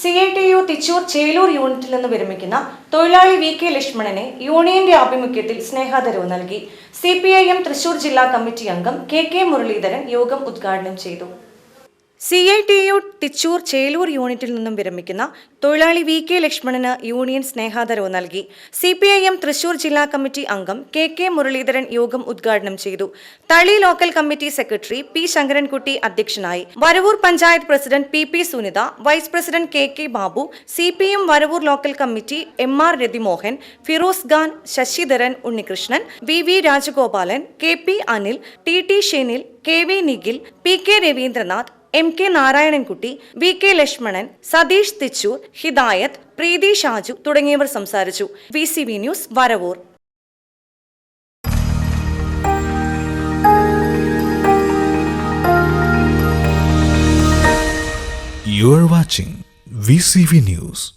C I T U Thichur Chelur യൂണിറ്റിൽ നിന്ന് വിരമിക്കുന്ന തൊഴിലാളി വി കെ ലക്ഷ്മണനെ യൂണിയന്റെ ആഭിമുഖ്യത്തിൽ സ്നേഹാദരവ് നൽകി. C P I M Thrissur ജില്ലാ കമ്മിറ്റി അംഗം കെ കെ മുരളീധരൻ യോഗം ഉദ്ഘാടനം ചെയ്തു. C I T U Thichur Chelur യൂണിറ്റിൽ നിന്നും വിരമിക്കുന്ന തൊഴിലാളി വി കെ ലക്ഷ്മണന് യൂണിയൻ സ്നേഹാദരവ് നൽകി. C P I M Thrissur ജില്ലാ കമ്മിറ്റി അംഗം കെ കെ മുരളീധരൻ യോഗം ഉദ്ഘാടനം ചെയ്തു. Thali local committee secretary P Sankarankutty അധ്യക്ഷനായി. Varavoor panchayat president P P Sunitha vice president K K Babu C P M Varavoor local committee M R Ratimohan Firoz Khan Sasidharan Unnikrishnan V V Rajagopalan K P Anil T T Shenil K V Nikhil P K Raveendranath M K Narayanankutty V K Lakshmanan Satheesh Thichur Hidayath Preethi Shaju തുടങ്ങിയവർ സംസാരിച്ചു V C V news Varavoor You are watching VCV News.